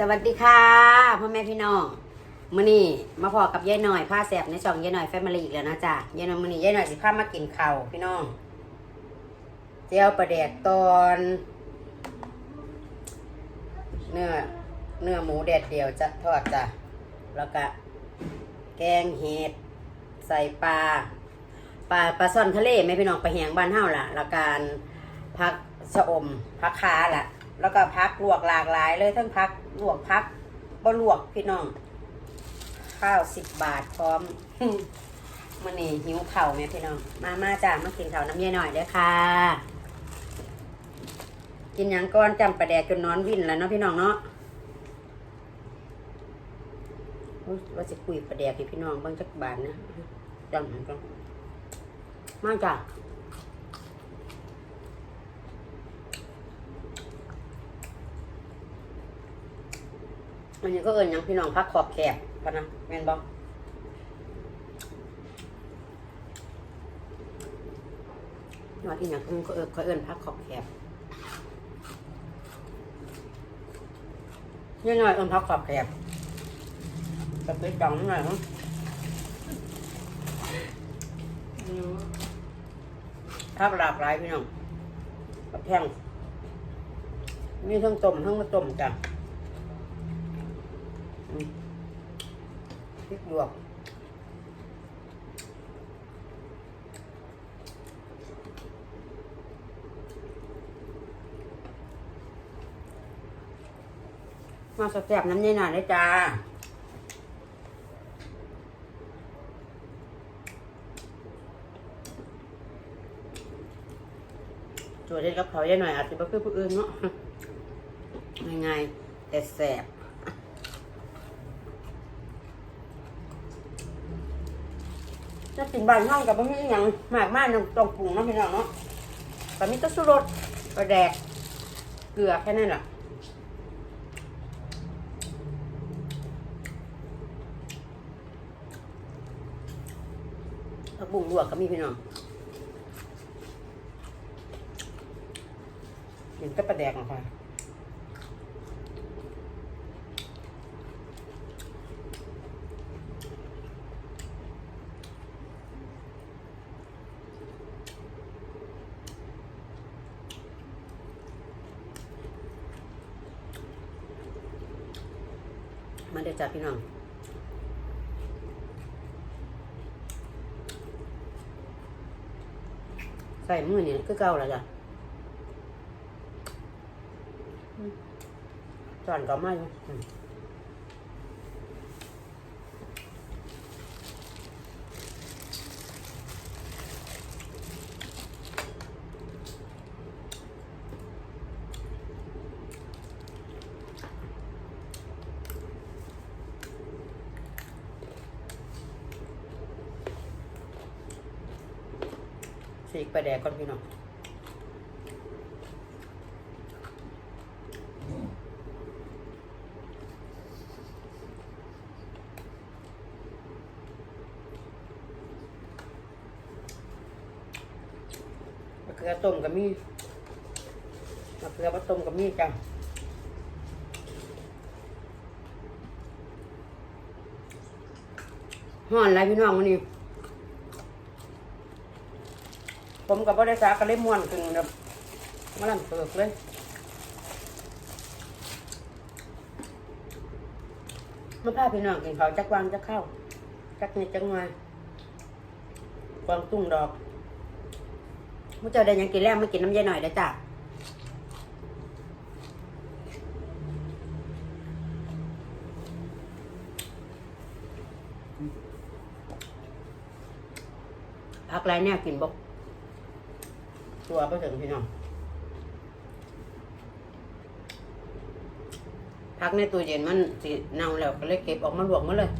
สวัสดีค่ะพ่อแม่พี่น้องมื้อนี้มาพอกับยายหน่อยผ้าแสบในช่องยายหน่อยแฟมิลี่อีกแล้วนะจ๊ะยายหน่อยมื้อนี้ยายหน่อยสิพามากินข้าวพี่น้องเจียวปลาแดกตอน เนื้อเนื้อหมูแดดเดียวจะทอดจ้ะแล้วก็แกงเห็ดใส่ปลาปลาปลาซ่อนทะเลไหมพี่น้องปลาแหงบ้านเฮาล่ะแล้วการพักชะอมพักขาล่ะ แล้วก็พักลวกหลากหลายเลยทั้งพัก ลวกพักบ่ลวกพี่น้อง ข้าวสิบบาทพร้อมมันนี่หิวเข่าไหมพี่น้อง มามาจ้ามากินข้าน้ำเย็นหน่อยเด้อค่ะ กินยังก้อนจำประแดกจนนอนวิ่นแล้วเนาะพี่น้องเนาะว่าจะคุยประแดกให้พี่น้องเบางจักบาทนะจำมันก่อนมาจ้า อันนี้ก็เอิญยังพี่น้องพักขอบแคบพะนะแมนบอกว่าที่อย่างก็เอิญก็เอิญพักขอบแคบนี่หน่อยเอิญพักขอบแคบจะไปจังหน่อยมั้งพักหลากหลายพี่น้องกับแพงมีทั้งต้มทั้งมาต้มจ้ะ พริกหยวกมาสแซ่บน้ำเย็นหน่อยเลยจ้าจวดเด็ดกับเขาเยอะหน่อยอาจจะไม่คือผู้อื่นเนาะง่ายๆแต่แซ่บ จะกินบานห้องกับบะหมี่อหย่างมากมากๆต้องปรุงเนาะพี่น้องเนาะแต่มีแต้สุรสกระแดก เกลือแค่นั้นแหละผักบุ้งลวกก็มีพี่น้องเห็นแต่ปลาแดกออกไปมาเดี๋ยว จ้าพี่น้องใส่มือนี่คือเก่าแล้วจ้ะอืมจอนก็มาอยู่อืม สีกไปแดกก่อนพี่น้องมะเขือต้มกับมีมะเขือมาต้มกับมีจ้ะห่อนอะไรพี่น้องวันนี้ ผมกับบริษัทก็เลยม่วนขึ้นแบบมาลันเปิกเลยมาพาพี่น้องกินข้าวจักวางจักเข้าวจักนิดจักหน่อยกวางตุ้งดอกมื่อเจ้าได้ยังกินแล้วไม่กินน้ำยายหน่อยได้จ้ะพักไรเนี่ยกินบก ตัวไปถึงพี่น้องพักในตู้เย็นมันสิเน่าแล้วก็เลยเก็บออกมาลวกมาเลย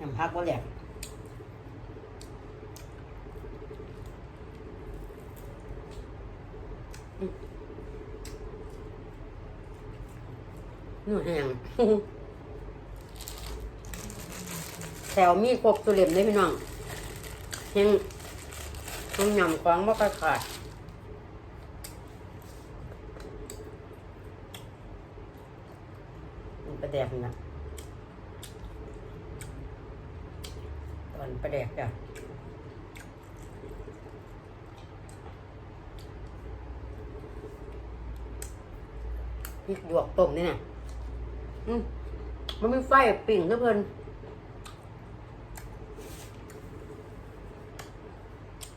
ยำพักว่าแหลก นู่แห้งแถวมีครบสุเลี่มเลยพี่น้องยังยังหย่ำของบ่ค่อยขาดมันประแดกนะตอนประแดกจ้ะพริกหยวกต้มนี่น่ะ อืมมันมีไฟปิ่งเพื่อเพิ่น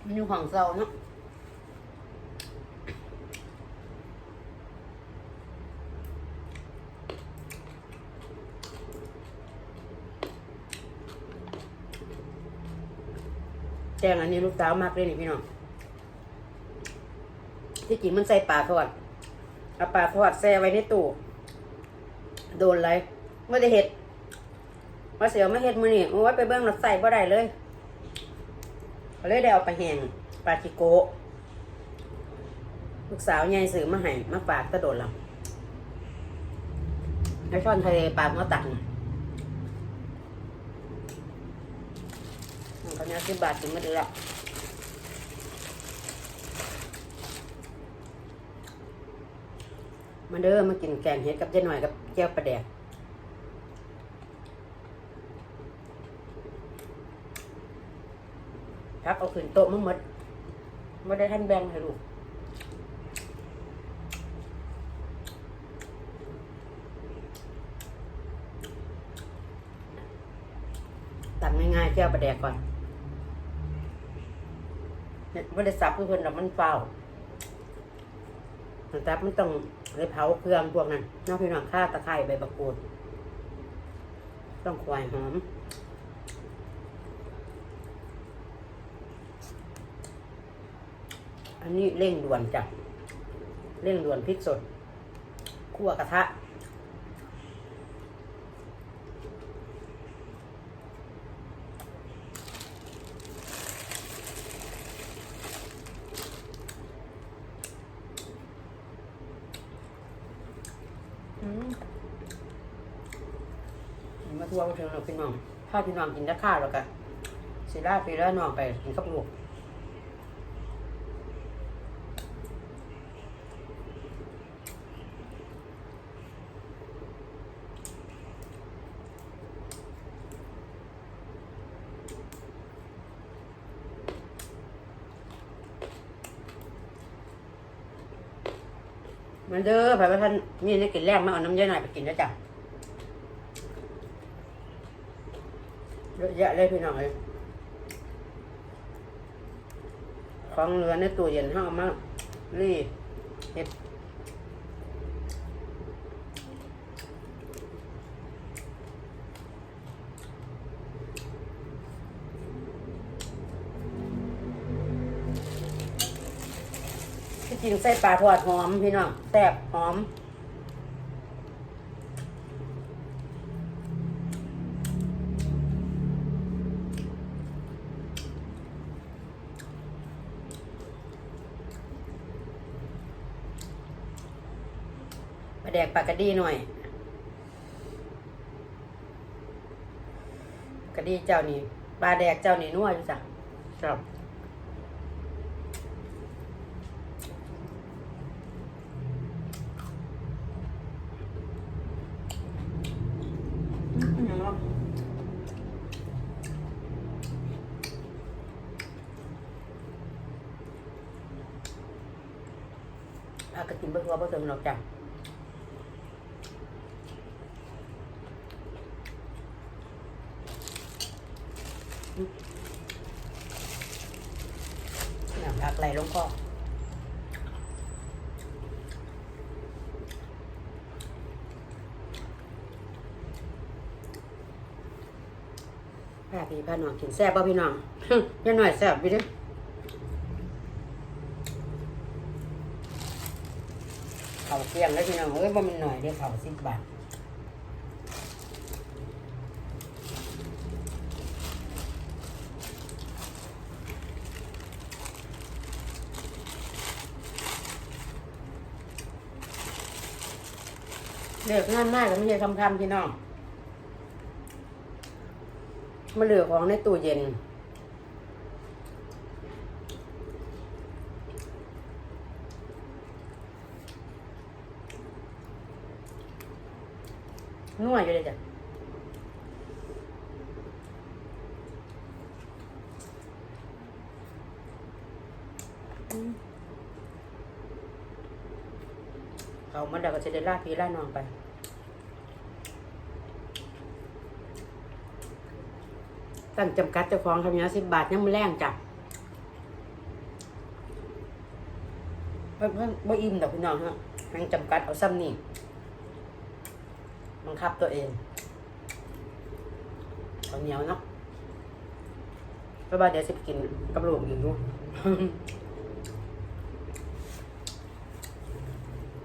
มันอยู่ของเซาเนาะแจงอันนี้ลูกสาวมากเลยนี่พี่น้อง ที่จริงมันใส่ปลาทอด เอาปลาทอดแช่ไว้ในตู้ โดนไรไม่ได้เห็ดมาเสียวไม่เห็ดมือนี่โอ้ไปเบื้องหลัใส่บ่ได้เลยก็เลยได้เอาไปแหงปาจิโกลูกสาวใหญ่ซื้อมาให้มาฝากตะโดดเราแล้วช่อนทะเลปลาเมื่อตักน่ะมันก็น่าสิบบาทถึงมาดูละ มาเด้อมากินแกงเห็ดกับเจ๊หน่อยกับแก้วปลาแดกพักเอาขึ้นโต๊ะมาหมดไม่ได้ท่านแบงให้ลูกตักง่ายๆแก้วประแดกก่อนเนี่ยไม่ได้สับเพื่อนหรอกมันเฝ้า แต่ซับมันต้องเลยเผาเครื่องพวกนั้นนอกพี่น้องข้าตะไคร้ใบมะกรูด ต้องควายหอมอันนี้เร่งด่วนจ้ะเร่งด่วนพริกสดคั่วกระทะ อืม วัวร์มาถึงพี่น้องถ้าพี่น้องกินได้ข้าวแล้วกันสิลาพี่แล้วน้องไปกินกับลูกมันเด้อไผว่าท่านมีได้กินแรกมาเอาน้ำเยอะหน่อยไปกินแล้จ้ะเยอะ แยะเลยพี่น้องเลยของเหลือในตู้เย็นห้าเอามารีดเห็ดที่จริงใส่ปลาทอดหอมพี่น้องแซ่บหอม แดกปลากระดีหน่อยกระดีเจ้านี่ปลาแดกเจ้านี่นัวอยู่จ้ะครับอากระติมเบิ่งว่าบ่ถึงหรอกจ้ะ น้ำผักไหลลงคอ พาพี่พาน้องกินแซ่บป่ะพี่น้องยังหน่อยแซ่บพี่เด้อเขาเกียงแล้วพี่น้องเอ้ยว่มันหน่อยเดียวเขาสิบบาทเลิกงานมากแล้วไม่ใช่คำคำๆพี่น้อง มาเหลือของในตู้เย็น นัวอยู่เลยจ้ะเอามาเดี๋ยวก็จะได้ลาพี่ลาน้องไป ตั้งจำกัดเจ้าของครับเนี้ยสิบบาทยังไม่แรงจ้ะเพิ่นเพิ่นบ่อิ่มดอกพี่น้องฮะยังจำกัดเอาซ้ำนี่บังคับตัวเองข้าเหนียวเนาะก็บาเดี๋ยวสิไปกินกับลูกอีกดู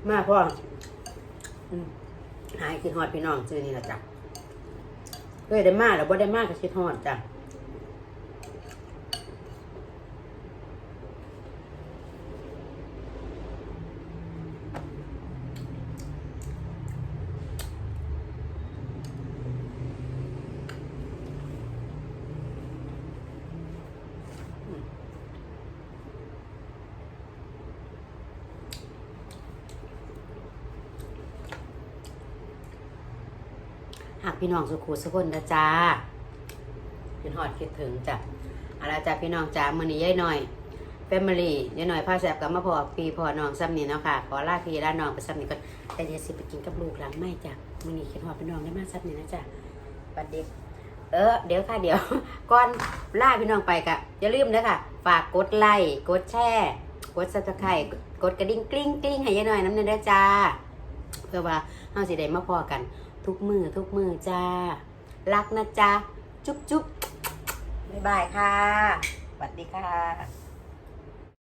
มาพ่อหายคิดฮอดพี่น้องชื่อนี่ละจ้ะ เคยได้มากหรือบ่ได้มากก็คิดฮอดจ้ะ กพี่น้องสุขุสุคนนะจ้าเป็นฮอดคิดถึงจ้ะอาละจ้ะพี่น้องจ้ามือนี้ยายหน่อยแฟมิลี่ยายหน่อยพาแสบกับมาพอพี่พอน้องซ้ำนี่เนาะค่ะ ขอลาพี่ลาน้องไปซ้ำนี่ก่อนแต่เดี๋ยวสิไปกินกับลูกหลังไม่จ้ะมือนี้คิดฮอดพี่น้องได้มาซ้ำนี่นะจ้ะบัดเด็กเออเดี๋ยวค่ะเดี๋ยวก่อนล่าพี่น้องไปกะอย่าลืมนะค่ะ ฝากกดไลค์กดแชร์กดซับสไครต์กดกระดิ่งกลิ้งกลิ้งให้ยายหน่อยน้ำเนยด้วยจ้า เพื่อว่าเฮาสิได้มาพอกัน ทุกมือทุกมือจ้า รักนะจ๊ะจุ๊บจุ๊บบ๊ายบายค่ะสวัสดีค่ะ